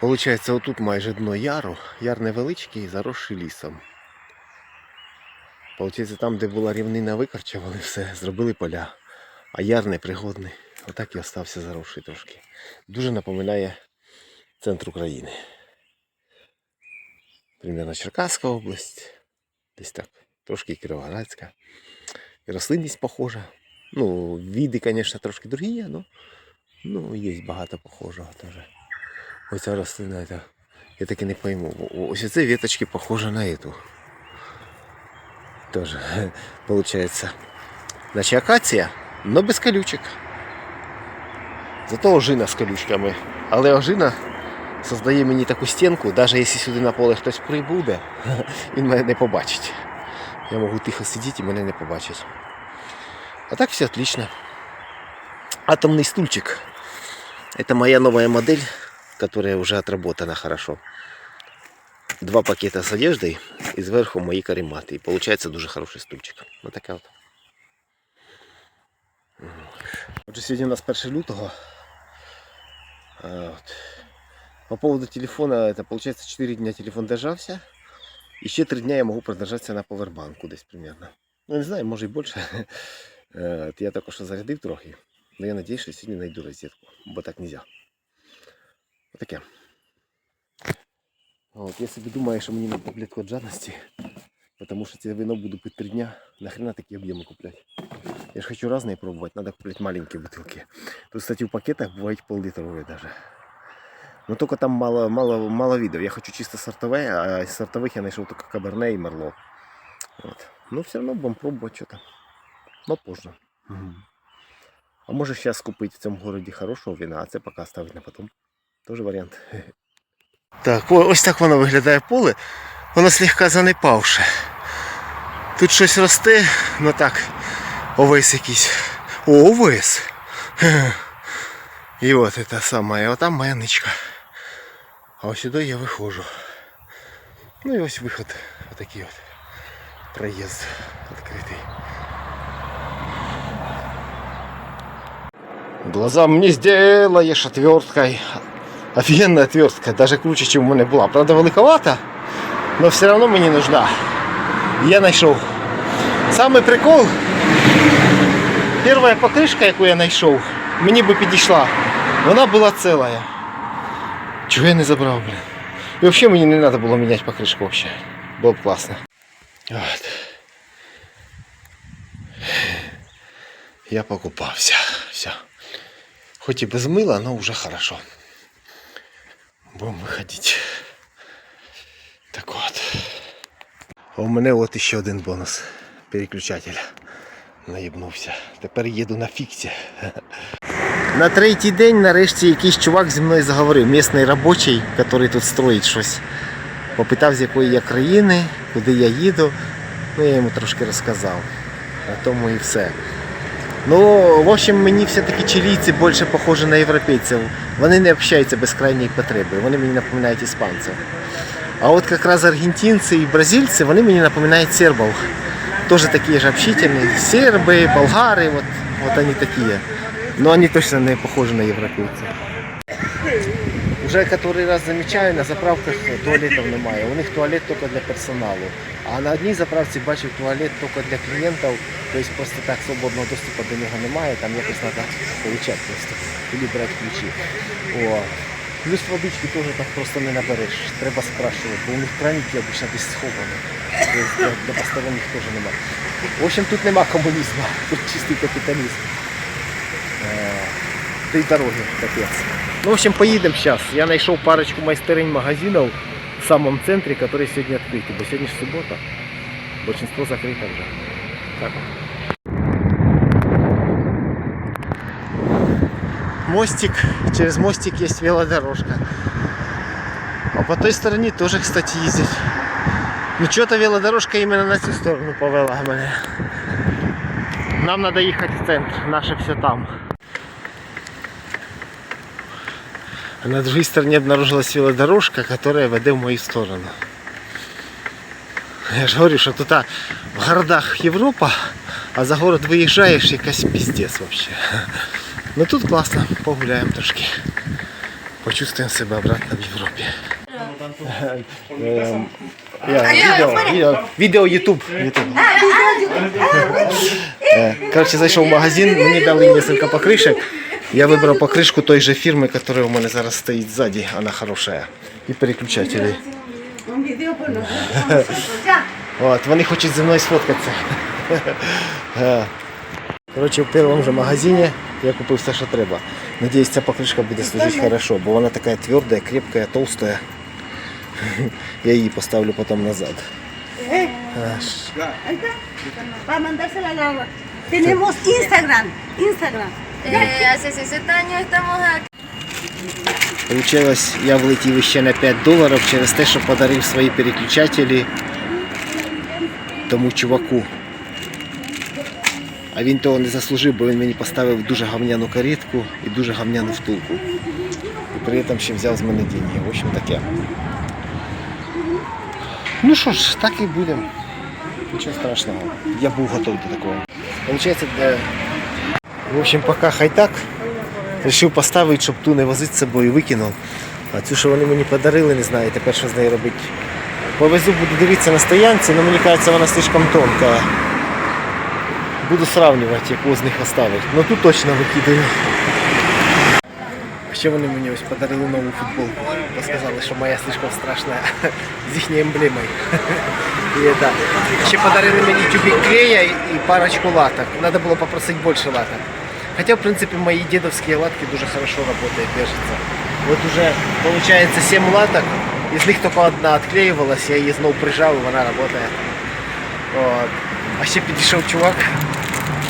Получається, отут майже дно яру. Яр невеличкий, заросший лісом. Получається, там, де була рівнина викорчували все, зробили поля. А яр непригодний. Отак і остався заросший трошки. Дуже напоминає центр України. Примерно Черкаська область. Десь так. Трошки Кіровоградська. І рослинність похожа. Ну, види, звісно, трошки другі, але ну, є багато похожого теж. Оця рослина, это, я таки не пойму. О- Ось ці веточки похожі на эту. Тоже, получается. Значит, акація, но без колючок. Зато ожина з колючками. Але ожина создає мені таку стінку, навіть якщо сюди на поле хтось прибуде, він мене не побачить. Я можу тихо сидіти і мене не побачить. А так все отлично. Атомный стульчик. Это моя новая модель, которая уже отработана хорошо. Два пакета с одеждой и сверху мои карематы. И получается дуже хороший стульчик. Вот такая вот. Отже, сьогодні у нас 1 лютого. А, от. По поводу телефона, это получается 4 дня телефон держався. І ще 3 дня я можу продержатися на повербанку десь примерно. Ну, не знаю, може і більше. Е, от Я також зарядив трохи. Но я надеюсь, що сьогодні знайду розетку, бо так нельзя. Отаке. От, я собі думаю, що мені на таблетку від жадності, тому що це вино буду пити 3 дня. Нахрена такі об'єми купляти? Я ж хочу разные пробовать, надо куплять маленькие бутылки. Тут, кстати, в пакетах бывают пол-литровые даже. Но только там мало, мало, мало видов. Я хочу чисто сортовые, а из сортовых я нашел только каберне и мерло. Вот. Но все равно будем пробовать что-то. Но позже. Мгм. А може зараз купити в цьому городі хорошого вина, а це поки ставити на потом. Тоже варіант. Так, о- ось так воно виглядає поле. Воно слегка занепавше. Тут щось росте, ну так, овес якийсь. О, овес. Хе. І от це саме, а там моя ничка. А ось сюди я виходжу. Ну і ось виход. Отакий от. Проїзд відкритий. Глаза мне сделаешь отверткой. Офигенная отвертка, даже круче, чем у мене була. Правда, великовата, но все равно мені нужна. Я знайшов. Самий прикол. Перша покришка, яку я знайшов, мені би підійшла. Вона була ціла. Чого я не забрав, блін? І взагалі мені не треба було міняти покришку взагалі. Було б класно. От. Я покупався. Все. Хоть и без мыла, но уже хорошо. Будем выходить. Так вот. А у мене от ще один бонус. Переключатель. Наїбнувся. Тепер їду на фіксі. На третій день нарешті якийсь чувак зі мною заговорив. Місний робочий, який тут строїть щось. Попитав, з якої я країни, куди я їду. Ну я йому трошки розказав. На тому і все. Ну, в общем, мені все-таки чилійці більше похожі на європейців. Вони не общаються без крайньої потреби. Вони мені напоминають іспанців. А от якраз аргентинці і бразильці, вони мені напоминають сербов. Тоже такие же общительные. Сербы, болгары, вот, вот они такие. Но они точно не похожи на европейцев. Уже который раз замічаю, на заправках туалетів немає. У них туалет тільки для персоналу. А на одній заправці бачив туалет тільки для клієнтів. Тобто просто так свободного доступу до нього немає, там якось треба получати просто. Или брати ключі. О. Плюс водички теж так просто не набереш. Треба спрашувати, бо у них краники обычно десь сховані. Тобто для, посторонніх теж немає. В общем, тут нема комунізму, тут чистий капіталізм. Е, Та й дороги, капець. Ну, в общем, поїдемо зараз. Я знайшов парочку майстеринь магазинів в самому центрі, які сьогодні відкриті, бо сьогодні ж субота. Большинство закрито вже. Так. Мостик, через мостик есть велодорожка. А по той стороне тоже, кстати, ездить. Ну что-то велодорожка именно на цю сторону повела мене. Нам надо ехать в центр, наше все там. А на другой стороне обнаружилась велодорожка, которая веде в мою сторону. Я ж говорю, що тут а, в городах Європа, а за город виїжджаєш якась піздець вообще. Ну тут класно, погуляємо трошки. почувствуем себя обратно в Европе. Эм, я, Видео, видео, видео YouTube. YouTube. Е, Коротше, зайшов в магазин, мені дали несколько покришек. Я вибрав покришку той же фірми, яка у мене зараз стоїть ззаді, вона хороша. І переключателі. Un video por nosotros. Ya. От, вони хочуть зі мною сфоткатися. Е. В першому же магазині я купив все, що треба. Надіюсь, ця покришка буде служити хорошо, бо вона така тверда, крепка, толстая. Я її поставлю потім назад. Аж. Tenemos Instagram. Instagram. Eh, hace 60 años estamos aquí. Получилось, я влетів ще на 5 доларів через те, що подарив свої переключателі тому чуваку. А він того не заслужив, бо він мені поставив дуже гавняну карітку і дуже гавняну втулку. І при цьому ще взяв з мене деньги. В общем таке. Ну що ж, так і будемо. Нічого страшного. Я був готовий до такого. Получається, для... в общем, поки хай так. Рішив поставити, щоб ту не возити з собою, викинув. А цю, що вони мені подарили, не знаю, тепер що з нею робити. Повезу, буду дивитися на стоянці, але мені кажеться, вона слишком тонка. Буду сравнювати, яку з них оставити. Ну тут точно викидаю. Ще вони мені ось подарили нову футболку. Бо сказали, що моя слишком страшна з їхньою емблемою. І, да. Ще подарили мені тюбик клея і парочку латок. Надо було попросити більше латок. Хотя, в принципе, мои дедовские латки дуже хорошо работают, держатся. Вот уже, получается, 7 латок, из них только одна отклеивалась, я її знову прижав, і вона работает. Вот. А ще підійшов чувак,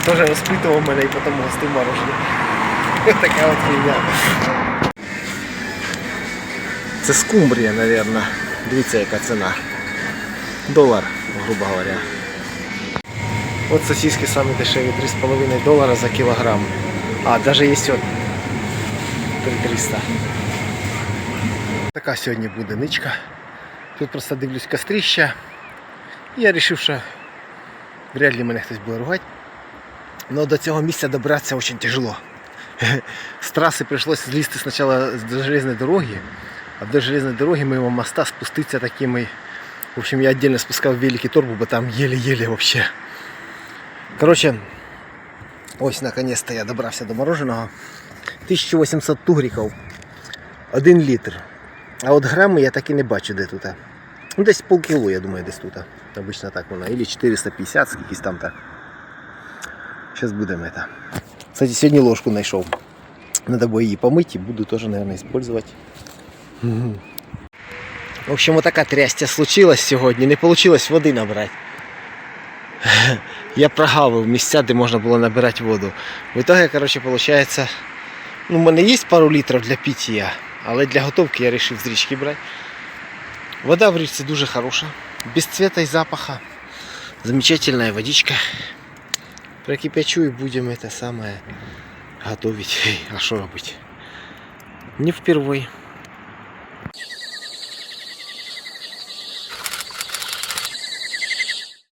теж розпитував мене і потім гостив мороженое. Така от фігня. Це скумбрія, мабуть. Дивіться, яка ціна. Долар, грубо говоря. От сосиски самі дешеві 3,5 долара за кілограм. А, даже є от 300. Така сьогодні буде ничка. Тут просто дивлюсь кострища. Я вирішив, що вряд ли мене хтось буде ругати. Но до цього місця добратися дуже тяжело. З траси прийшлося злізти спочатку з железної дороги, а до железної дороги мимо моста спуститися такими. В общем, я отдельно спускав великий торбу, бо там еле-еле вообще. Коротше, ось наконец-то я добрався до мороженого. 1800 тугриків. 1 літр. А от грами я так і не бачу де тут. Ну, десь полкіло, я думаю, десь тут. Обично так воно. Или 450, скількись там так. Зараз будемо это. Кстати, сьогодні ложку знайшов. Надо буде її помити, буду теж, наверное, использовать. В общем, вот така трястя случилась сьогодні. Не получилось води набрати. Я прогавив місця, де можна було набирати воду. В итоге, короче, получается, ну, у мене є пару літрів для пиття, але для готовки я вирішив з річки брати. Вода в річці дуже хороша, без цвета і запаха. Замечательная водичка. Прокипячу и будем это самое готовить. А что робить? Не впервой.